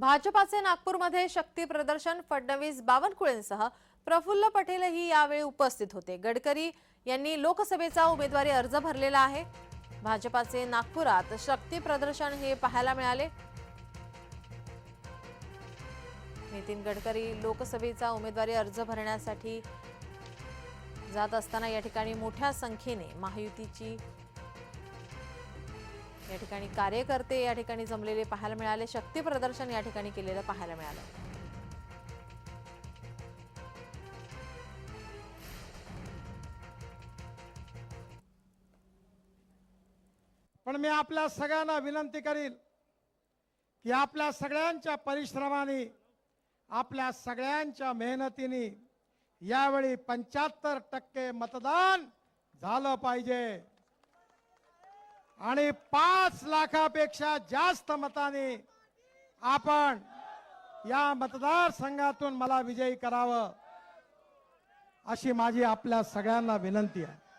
भाजपाचे नागपूरमध्ये शक्ती प्रदर्शन फडणवीस बावनकुळेंसह प्रफुल्ल पटेलही यावेळी उपस्थित होते. गडकरी यांनी लोकसभेचा उमेदवारी अर्ज भरलेला आहे. भाजपाचे नागपुरात शक्ती प्रदर्शन हे पाहायला मिळाले. नितीन गडकरी लोकसभेचा उमेदवारी अर्ज भरण्यासाठी जात असताना या ठिकाणी मोठ्या संख्येने महायुतीची या ठिकाणी कार्यकर्ते या ठिकाणी जमलेले पाहायला मिळाले. शक्ती प्रदर्शन या ठिकाणी केलेलं पाहायला मिळालं. पण मी आपल्या सगळ्यांना विनंती करील की आपल्या सगळ्यांच्या परिश्रमाने आपल्या सगळ्यांच्या मेहनतीने यावेळी पंच्याहत्तर टक्के मतदान झालं पाहिजे. आणि पाच लाखापेक्षा जास्त मताने आपण या मतदारसंघातून मला विजयी करावं अशी माझी आपल्या सगळ्यांना विनंती आहे.